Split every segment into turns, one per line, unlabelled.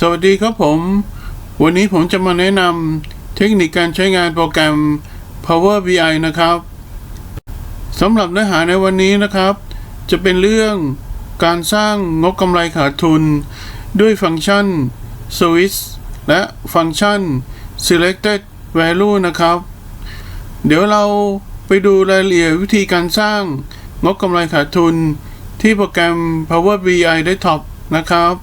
สวัสดีครับผม วันนี้ผมจะมาแนะนำเทคนิคการใช้งานโปรแกรม Power BI นะครับสำหรับเนื้อหาในวันนี้นะครับ จะเป็นเรื่องการสร้างงบกำไรขาดทุน ด้วยฟังก์ชัน Switch และฟังก์ชัน Selected Value นะครับ เดี๋ยวเราไปดูรายละเอียดวิธีการสร้างงบกำไรขาดทุน ที่โปรแกรม Power BI Desktop นะครับ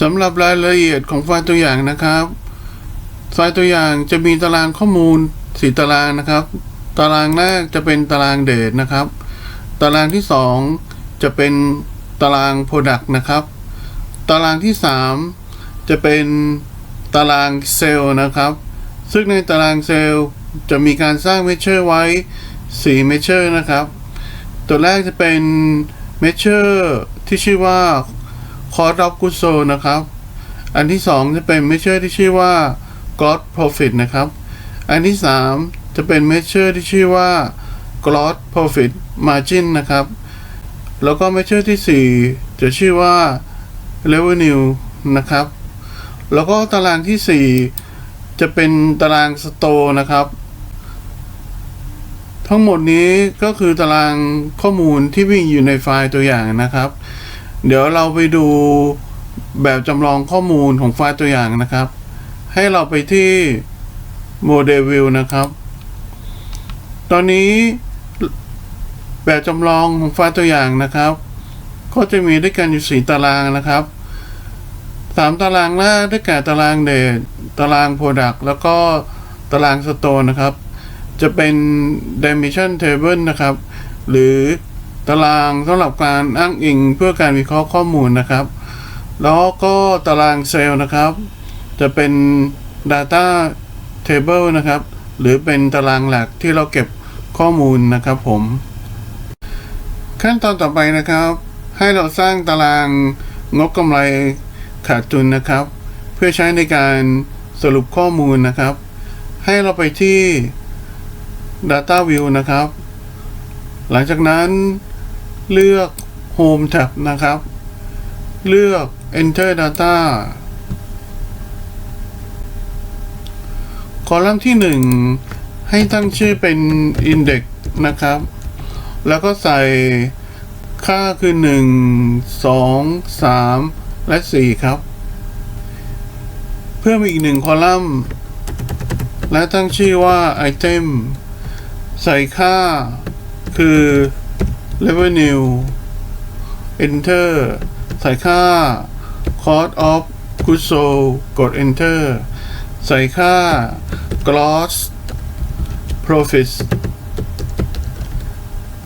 สำหรับรายละเอียดของไฟล์ตัวอย่างนะครับ ไฟล์ตัวอย่างจะมีตารางข้อมูลสี่ตารางนะครับ ตารางแรกจะเป็นตารางเดทนะครับ ตารางที่สองจะเป็นตาราง Product นะครับ ตารางที่สามจะเป็นตารางเซลล์นะครับ ซึ่งในตารางเซลล์จะมีการสร้างเมเชอร์ไว้4เมเชอร์นะครับ ตัวแรกจะเป็นเมเชอร์ที่ชื่อว่า Cost of Goods Sold นะครับ อันที่ 2 จะเป็นเมเชอร์ที่ชื่อว่า Gross Profit นะครับ อันที่ 3 จะเป็นเมเชอร์ที่ชื่อว่า Gross Profit Margin นะครับ แล้วก็เมเชอร์ที่ 4 จะชื่อว่า Revenue นะครับ แล้วก็ตารางที่ 4 จะเป็นตาราง Store นะครับ ทั้งหมดนี้ก็คือตารางข้อมูลที่วิ่งอยู่ในไฟล์ตัวอย่างนะครับ เดี๋ยวเราไปดูแบบจำลองข้อมูลของไฟล์ตัวอย่างนะครับ ให้เราไปที่โมเดลวิวนะครับ ตอนนี้แบบจำลองของไฟล์ตัวอย่างนะครับ ก็จะมีด้วยกันอยู่สี่ตารางนะครับสามตารางแรกได้แก่ตารางเดทตารางโปรดักต์แล้วก็ตารางสโตร์นะครับ จะเป็น dimension table นะครับ หรือ ตารางสำหรับการอ้างอิงเพื่อการวิเคราะห์ข้อมูลนะครับ แล้วก็ตารางเซลล์นะครับ จะเป็น data table นะครับ หรือเป็นตารางหลักที่เราเก็บข้อมูลนะครับผม ขั้นตอนต่อไปนะครับ ให้เราสร้างตารางงบกำไรขาดทุนนะครับ เพื่อใช้ในการสรุปข้อมูลนะครับ ให้เราไปที่ Data View นะครับ หลังจากนั้น เลือก Home Tab นะครับ เลือก Enter Data คอลัมน์ที่ 1 ให้ตั้งชื่อเป็น Index นะครับ แล้วก็ใส่ค่าคือ 1 2 3 และ 4 ครับ เพิ่มอีกหนึ่งคอลัมน์ และตั้งชื่อว่า Item ใส่ค่าคือ revenue enter ใส่ค่า cost of goods sold กด enter ใส่ค่า gross profit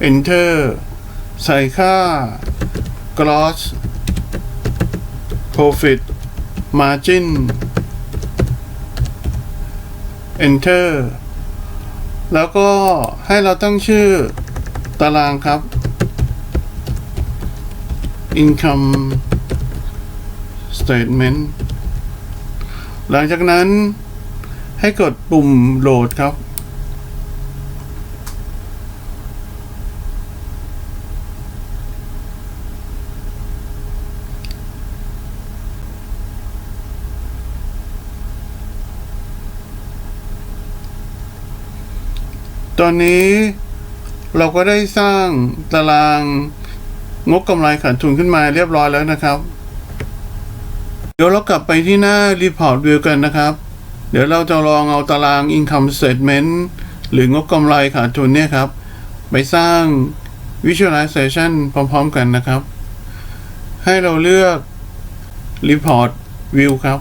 enter ใส่ค่า gross profit margin enter แล้วก็ให้เราตั้งชื่อตารางครับ income statement หลังจากนั้นให้กดปุ่มโหลดครับ ตอนนี้เราก็ได้สร้างตาราง งบกำไรขาดทุนขึ้นมาเรียบร้อยแล้วนะครับ เดี๋ยวเรากลับไปที่หน้า Report View กันนะครับ เดี๋ยวเราจะลองเอาตาราง Income Statement หรืองบกำไรขาดทุนเนี่ยครับ ไปสร้าง Visualization พร้อม ๆ กันนะครับ ให้เราเลือก Report View ครับ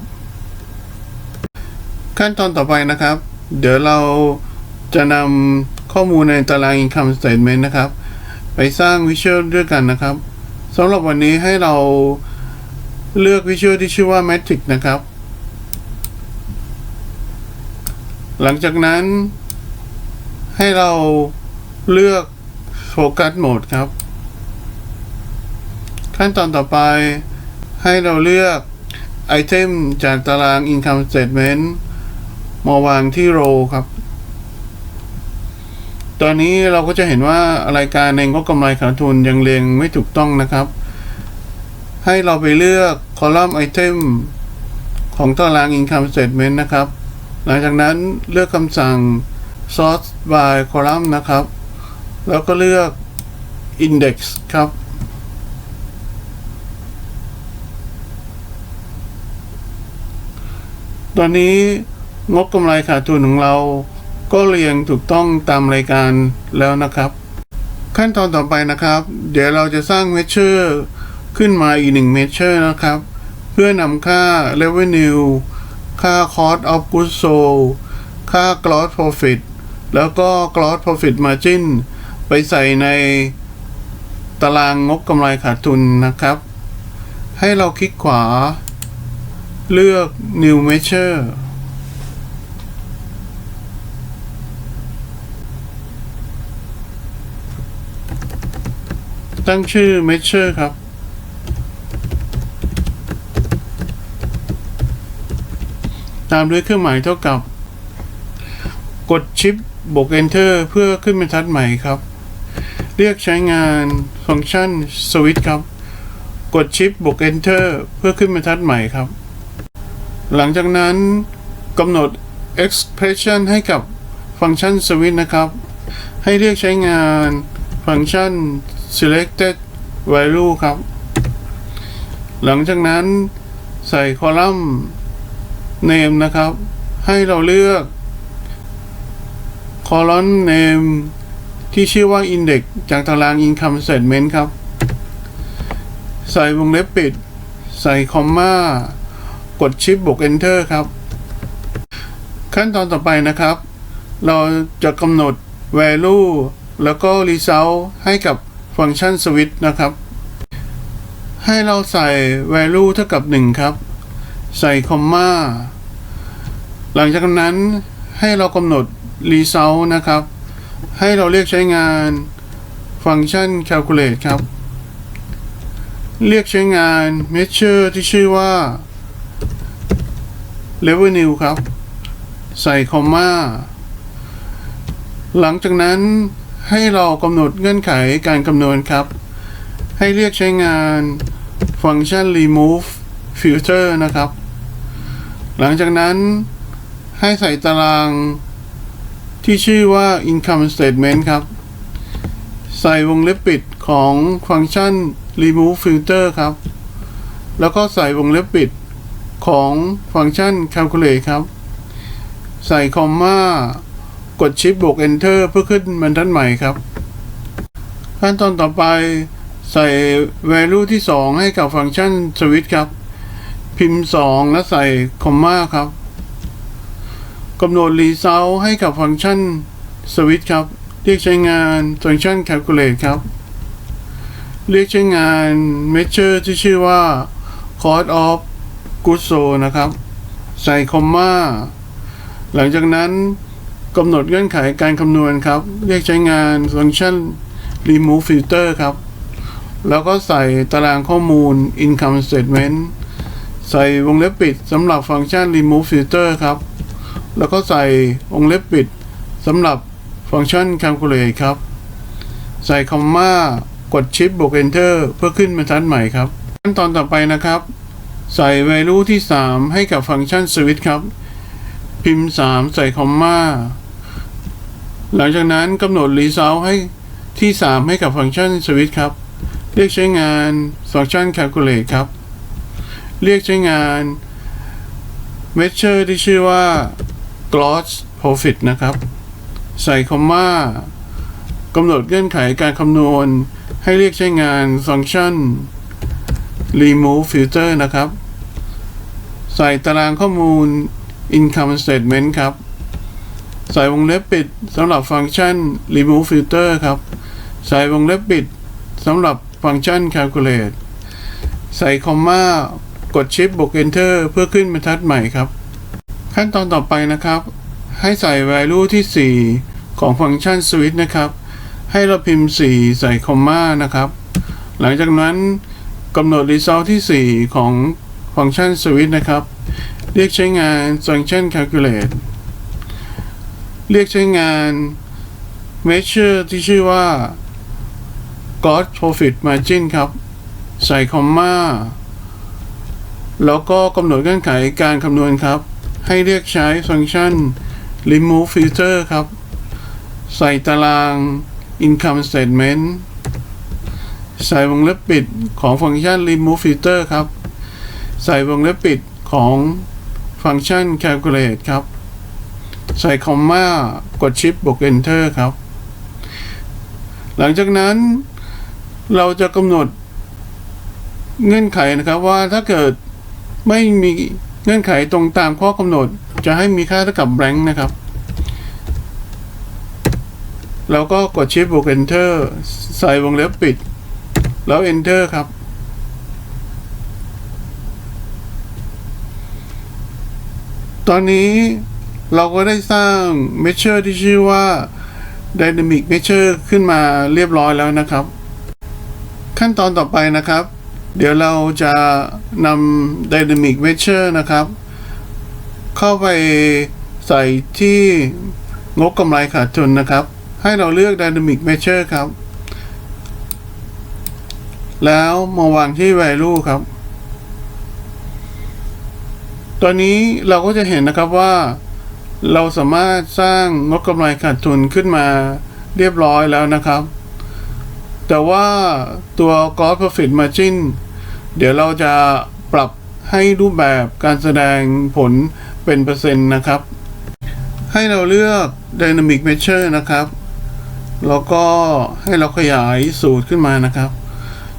ขั้นตอนต่อไปนะครับ เดี๋ยวเราจะนำข้อมูลในตาราง Income Statement นะครับ ไปสร้างวิชวลด้วยกันนะครับสำหรับวันนี้ให้เราเลือกวิชวลที่ชื่อว่า Matrix นะครับ หลังจากนั้น ให้เราเลือกโฟกัสโหมดครับ ขั้นตอนต่อไปให้เราเลือกไอเทมจากตาราง Income Statement มาวางที่ row ครับ ตอนนี้เราก็จะเห็นว่ารายการในงบกำไรขาดทุนยังเรียงไม่ถูกต้องนะครับใให้เราไปเลือกคอลัมน์ไอเทมของตาราง income statement นะครับ หลังจากนั้นเลือกคำสั่ง sort by column นะครับ แล้วก็เลือก index ครับ ตอนนี้งบกำไรขาดทุนของเรา ก็เรียงถูกต้องตามรายการแล้วนะครับ ขั้นตอนต่อไปนะครับ เดี๋ยวเราจะสร้าง measure ขึ้นมาอีกหนึ่ง measure นะครับ เพื่อนำค่า revenue ค่า cost of goods sold ค่า gross profit แล้วก็ gross profit margin ไปใส่ในตารางงบกำไรขาดทุนนะครับ ให้เราคลิกขวา เลือก new measure ตั้งชื่อ measure ครับ ตามด้วยเครื่องหมายเท่ากับ กดชิปบวก enter เพื่อขึ้นบรรทัดใหม่ครับ เรียกใช้งานฟังก์ชัน switch ครับ กดชิปบวก enter เพื่อขึ้นบรรทัดใหม่ครับ หลังจากนั้นกำหนด expression ให้กับฟังก์ชัน switch นะครับ ให้เรียกใช้งานฟังก์ชัน selected value ครับ หลังจากนั้นใส่คอลัมน์ name นะครับ ให้เราเลือก column name ที่ชื่อว่า index จากตาราง income statement ครับ ใส่วงเล็บปิด ใส่คอมมากดชิปบวก enter ครับ ขั้นตอนต่อไปนะครับ เราจะกำหนด value แล้วก็ result ให้กับ ฟังก์ชัน switch นะครับ ให้เราใส่ value เท่ากับ 1 ครับ ใส่คอมมาหลังจากนั้นให้เรากำหนด result นะครับ ให้เราเรียกใช้งานฟังก์ชัน calculate ครับ เรียกใช้งาน measure ที่ชื่อว่า revenue ครับ ใส่คอมมาหลังจากนั้น ให้เรากำหนดเงื่อนไขการคำนวณครับ ให้เรียกใช้งานฟังก์ชัน remove filter นะครับ หลังจากนั้นให้ใส่ตารางที่ชื่อว่า income statement ครับ ใส่วงเล็บปิดของฟังก์ชัน remove filter ครับ แล้วก็ใส่วงเล็บปิดของฟังก์ชัน calculate ครับ ใส่คอมมา กดชิปบวก enter เพื่อขึ้นบรรทัดใหม่ครับ ขั้นตอนต่อไปใส่ value ที่ 2 ให้กับฟังก์ชัน switch ครับ พิมพ์ 2 และใส่คอมมาครับกำหนด result ให้กับฟังก์ชัน switch ครับ เรียกใช้งานฟังก์ชัน calculate ครับ เรียกใช้งาน measure ที่ชื่อว่า cost of goods sold นะครับ ใส่คอมมาหลังจากนั้น กำหนดเงื่อนไขการคำนวณครับ เรียกใช้งานฟังก์ชัน remove filter ครับ แล้วก็ใส่ตารางข้อมูล income statement ใส่วงเล็บปิดสำหรับฟังก์ชัน remove filter ครับ แล้วก็ใส่วงเล็บปิดสำหรับฟังก์ชัน calculate ครับ ใส่คอมมากดชิปบวก enter เพื่อขึ้นบรรทัดใหม่ครับ ขั้นตอนต่อไปนะครับ ใส่ value ที่ 3 ให้กับฟังก์ชัน switch ครับ พิมพ์ 3 ใส่คอมมา หลังจากนั้นกำหนด result ให้ที่ 3 ให้กับฟังก์ชัน switch ครับ เรียกใช้งานฟังก์ชัน calculate ครับ เรียกใช้งาน measure ที่ชื่อว่า gross profit นะครับ ใส่คอมมากำหนดเงื่อนไขการคำนวณ ให้เรียกใช้งานฟังก์ชัน remove filter นะครับ ใส่ตารางข้อมูล income statement ครับ ใส่วงเล็บปิดสำหรับฟังก์ชัน remove filter ครับ ใส่วงเล็บปิดสำหรับฟังก์ชัน calculate ใส่คอมมากดชิปบวก enter เพื่อขึ้นบรรทัดใหม่ครับ ขั้นตอนต่อไปนะครับ ให้ใส่ value ที่ 4 ของฟังก์ชัน switch นะครับ ให้เราพิมพ์ 4 ใส่คอมมานะครับ หลังจากนั้นกำหนด result ที่ 4 ของฟังก์ชัน switch นะครับ เรียกใช้งานฟังก์ชัน calculate เรียกใช้งาน measure ที่ชื่อว่า gross profit margin ครับ ใส่คอมมาแล้วก็กำหนดเงื่อนไขการคำนวณครับ ให้เรียกใช้ฟังก์ชัน remove filter ครับ ใส่ตาราง income statement ใส่วงเล็บปิดของฟังก์ชัน remove filter ครับ ใส่วงเล็บปิดของฟังก์ชัน calculate ครับ ใส่คอมมากดชิปบวก enter ครับ หลังจากนั้นเราจะกำหนดเงื่อนไขนะครับว่าถ้าเกิดไม่มีเงื่อนไขตรงตามข้อกำหนด จะให้มีค่าเท่ากับ blank นะครับเราก็กดชิปบวก enter ใส่วงเล็บปิด แล้ว enter ครับ ตอนนี้ เราก็ได้สร้าง measure ที่ชื่อว่า dynamic measure ขึ้นมาเรียบร้อยแล้วนะครับ ขั้นตอนต่อไปนะครับ เดี๋ยวเราจะนำ dynamic measure นะครับ เข้าไปใส่ที่งบกำไรขาดทุนนะครับ ให้เราเลือก dynamic measure ครับ แล้วมาวางที่ value ครับ ตอนนี้เราก็จะเห็นนะครับว่า เราสามารถสร้างงบกำไรขาดทุนขึ้นมาเรียบร้อยแล้วนะครับ แต่ว่าตัว Gross Profit Margin เดี๋ยวเราจะปรับให้รูปแบบการแสดงผลเป็นเปอร์เซ็นต์นะครับ ให้เราเลือก Dynamic Measure นะครับ แล้วก็ให้เราขยายสูตรขึ้นมานะครับ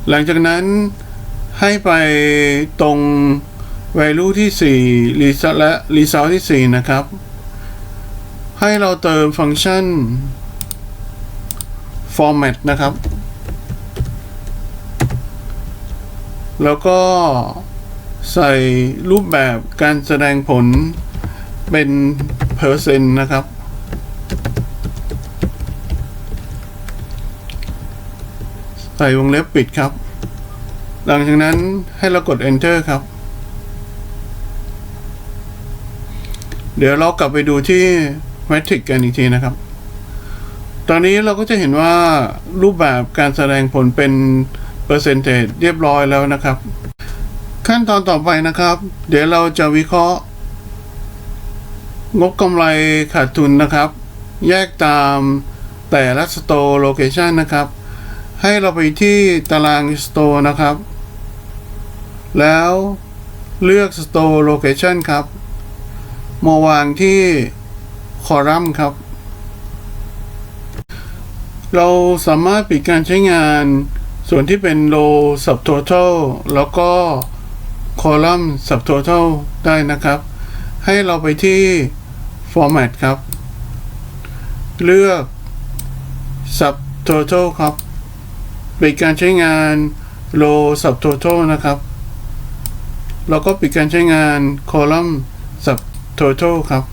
หลังจากนั้นให้ไปตรง value ที่ 4 result และ result ที่ 4 นะครับ ให้เราเติมฟังก์ชัน format นะครับ แล้วก็ใส่รูปแบบการแสดงผลเป็นเปอร์เซ็นต์นะครับ ใส่วงเล็บปิดครับ หลังจากนั้นให้เรากด enter ครับ เดี๋ยวเรากลับไปดูที่ Matrix กันอีกทีนะครับ ตอนนี้เราก็จะเห็นว่ารูปแบบการแสดงผลเป็นเปอร์เซนเทจเรียบร้อยแล้วนะครับ ขั้นตอนต่อไปนะครับ เดี๋ยวเราจะวิเคราะห์ งบกำไรขาดทุนนะครับ แยกตามแต่ละ Store Location นะครับ ให้เราไปที่ตาราง Store นะครับ แล้วเลือก Store Location ครับมาวางที่ คอลัมน์ครับ เราสามารถปิดการใช้งานส่วนที่เป็น row subtotal แล้วก็ column subtotal ได้นะครับ ให้เราไปที่ format ครับ เลือก subtotal ครับปิดการใช้งาน row subtotal นะครับ แล้วก็ปิดการใช้งาน column subtotal ครับ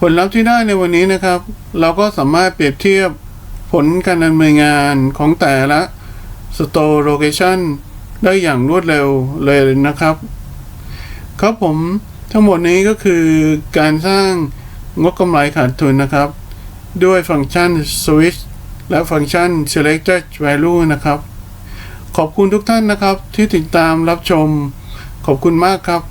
ผลลัพธ์ที่ได้ในวันนี้นะครับ เราก็สามารถเปรียบเทียบผลการดำเนินงานของแต่ละ Store Location ได้อย่างรวดเร็วเลยนะครับ ครับผมทั้งหมดนี้ก็คือการสร้างงบกำไรขาดทุนนะครับ ด้วยฟังก์ชัน Switch และฟังก์ชัน Selected Value นะครับ ขอบคุณทุกท่านนะครับที่ติดตามรับชม ขอบคุณมากครับ